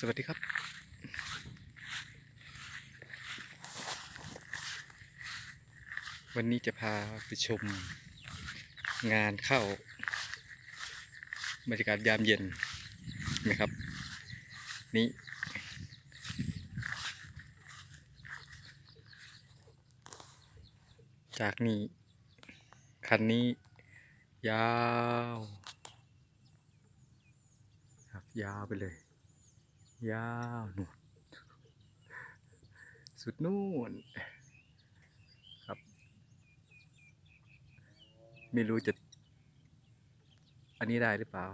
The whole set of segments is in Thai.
สวัสดีครับ วันนี้จะพาไปชมงานเข้าบรรยากาศยามเย็นนะครับ นี่จากนี้คันนี้ ยาวครับยาวไปเลย ยาวนู่นสุดนู่นครับ ไม่รู้จะ อันนี้ได้หรือเปล่า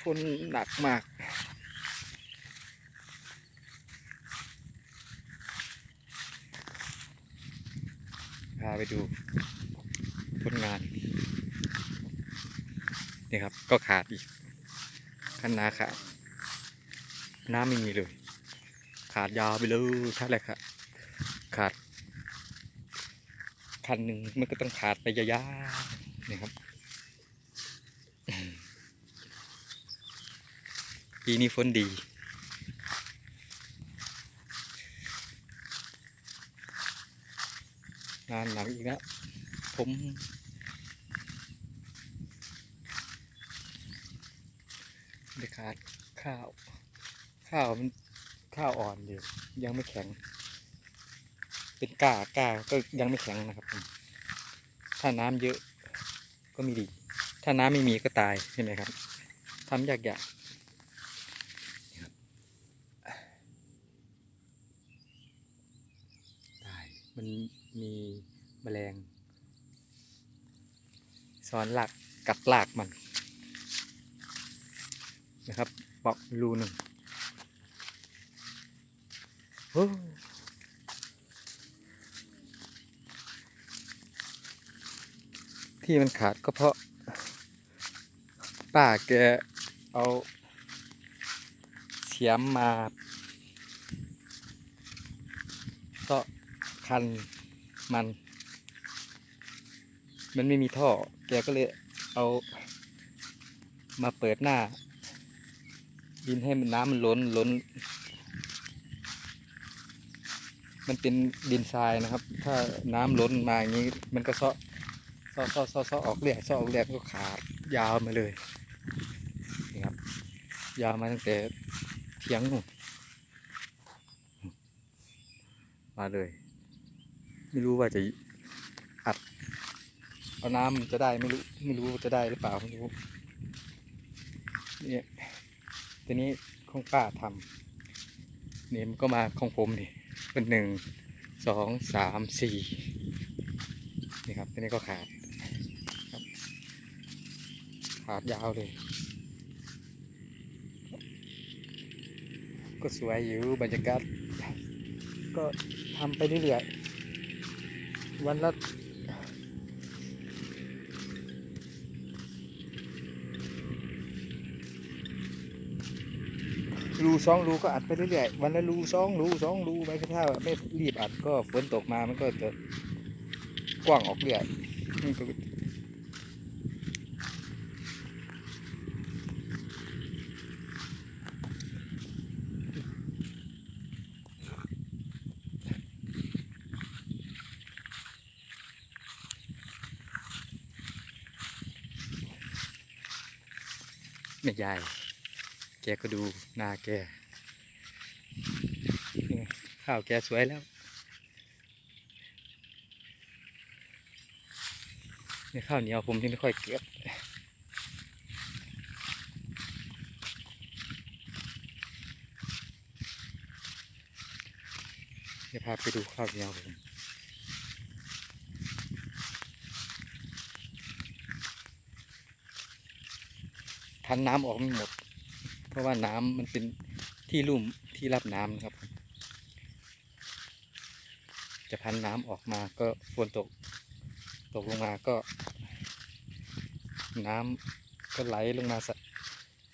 ฝนหนักมาก พาไป ดูผลงาน นี่ครับก็ขาดอีกคันนาขาดน้ำไม่มีเลย ขาดยาวไปเลยถ้าอะไรครับขาดคันหนึ่งมันก็ต้องขาดไปยาวๆนี่ครับปีนี้ฝนดี งานหนักอีกแล้วผมได้ขาดข้าว ข้าวมันข้าวอ่อนอยู่ยังไม่แข็ง เป็นก้าก้าก็ยังไม่แข็งนะครับผมถ้าน้ำเยอะก็ม่ดี ถ้าน้ำไม่มีก็ตายใช่ไหมครับทำยากๆมัน มีแมลงซ้อนหลักกัดหลากมันนะครับปาะรูหนึ่งโอ้ที่มันขาดก็เพราะ ป้าแกเอาเสียมมา ก็คัน มัน มันไม่มีท่อ แกก็เลยเอามาเปิดหน้า ดินให้มันน้ำมันล้นล้น มันเป็นดินทรายนะครับ ถ้าน้ำล้นมาอย่างนี้มันก็เซาะเซาะเซาะเซาะซาะออกเรียกเซาะออกเรียกก็ขาดยาวมาเลยนี่ครับ ยาวมาตั้งแต่เทียงนู่นมาเลย ไม่รู้ว่าจะอัดเอาน้ำมันจะได้ไม่รู้ไม่รู้จะได้หรือเปล่าไม่รู้เนี่ยทีนี้ของป้าทำเนี่มันก็มาของผมนี่เป็นหนึ่งสองสามสี่นี่ครับทีนี้ก็ขาดขาดยาวเลย ก็สวยอยู่บรรยากาศก็ทำไปเรื่อยๆ วันละรูสองรูก็อัดไปเรื่อยๆวันละรูสองรูสองรูไปถ้าไม่รีบอัดก็ฝนตกมามันก็จะกว้างออกเรื่อย แม่ใหญ่แกก็ดูหน้าแกข้าวแกสวยแล้วนี่ข้าวเหนียวผมที่ไม่ค่อยเก็บเดี๋ยวพาไปดูข้าวเหนียวผม ทันน้ำออกไม่หมด เพราะว่าน้ำมันเป็นที่ลุ่มที่รับน้ำนะครับ จะพันน้ำออกมาก็ฝนตก ตกลงมาก็ น้ำก็ไหลลงมาส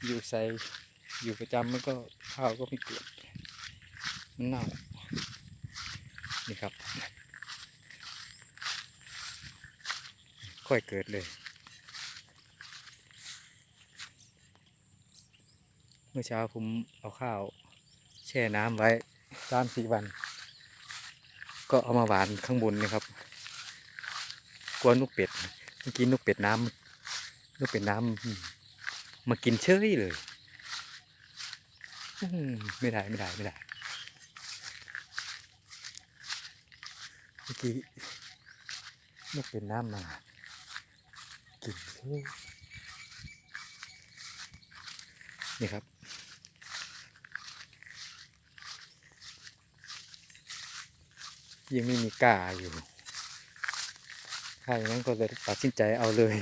อยู่ใส่อยู่ประจำมันก็ข้าวก็ไม่เกิดมันเน่านี่ครับ ค่อยเกิดเลย เมื่อเช้าผมเอาข้าวแช่น้ำไว้สามสี่วัน ก็เอามาหวานข้างบนนะครับกลัวนกเป็ดเมื่อกี้นกเป็ดน้ำนกเป็ดน้ำมากินเชยเลยอืมไม่ได้ไม่ได้ไม่ได้เมื่อกี้นกเป็ดน้ำมากินเชยนี่ครับ ยังไม่มีกล้าอยู่ถ้าอย่างนั้นก็เลยตัดสินใจเอาเลย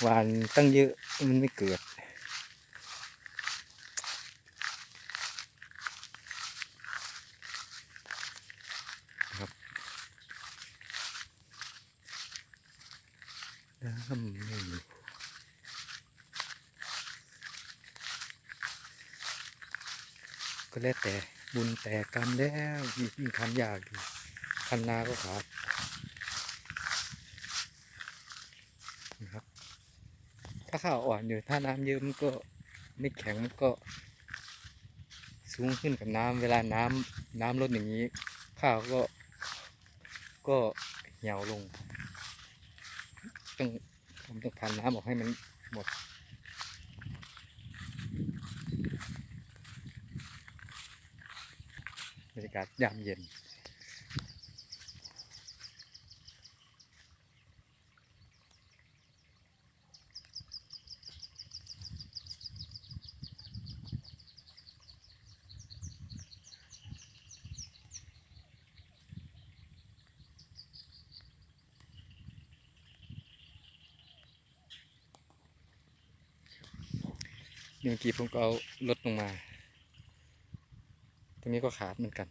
หวานตั้งเยอะมันไม่เกิด ครับน้ำไม่มีก็ แล้วแต่บุญแต่กรรมแล้วยิ่งคันยากอยู่คันนาก็ขาดนะครับ ถ้าข้าวอ่อนอยู่ถ้าน้ำเยอะมันก็ไม่แข็งมันก็สูงขึ้นกับน้ำเวลาน้ำน้ำลดอย่างนี้ ข้าวก็ก็เหี่ยวลง ต้องผมต้องพันน้ำออกให้มันหมด บรรยากาศยามเย็น เมื่อกี้ผมก็เอารถลงมา รงนี้ก็ขาดเหมือนกัน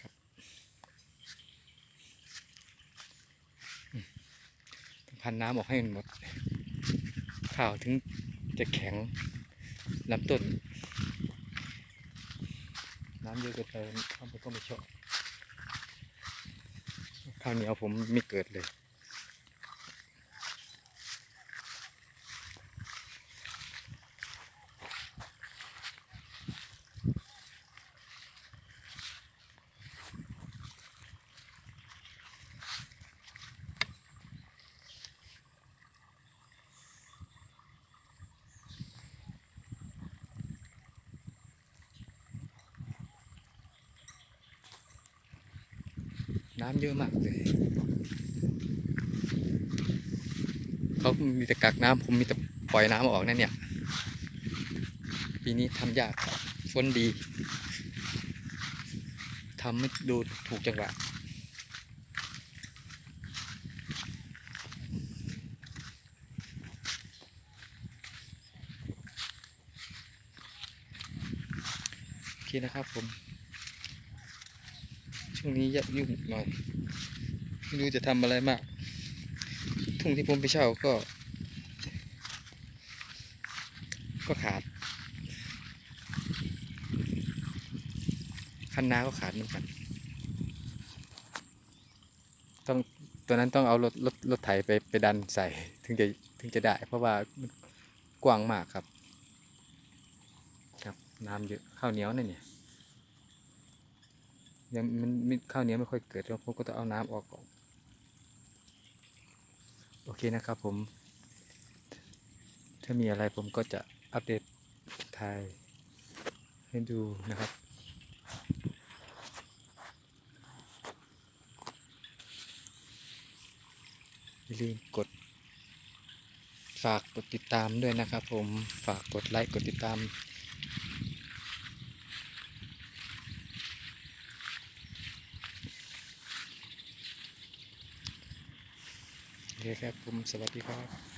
ครับพันน้ำออกให้มันหมด ข้าวถึงจะแข็งลำต้น น้ำเยอะเกินไปข้าวก็ไม่ชอบข้าวเหนียวผมไม่เกิดเลย น้ำเยอะมากเลยเขามีแต่กักน้ำผมมีแต่ปล่อยน้ำออกนั่นเนี่ย ปีนี้ทำยากฝนดีทำไม่ดูถูกจังหวะโอเคนะครับผม ช่วงนี้ยยุ่งหน่อยไม่รู้จะทำอะไรมาก ทุ่งที่ผมไปเช่าก็ ก็ขาด คันนาก็ขาดเหมือนกัน ต้องตัวนั้นต้องเอารถรถรถไถไปไปดันใส่ถึงจะถึงจะได้ เพราะว่ากว้างมากครับ ครับน้ำเยอะข้าวเหนียวนั่นเนี่ย ยังมันข้าวเหนียวไม่ค่อยเกิดแล้วผมก็ต้องเอาน้ำออกก่อนโอเคนะครับผม ถ้ามีอะไรผมก็จะอัปเดตถ่ายให้ดูนะครับอย่าลืมกด ฝากกดติดตามด้วยนะครับผมฝากกดไลค์กดติดตาม โอเคครับผมสวัสดีครับ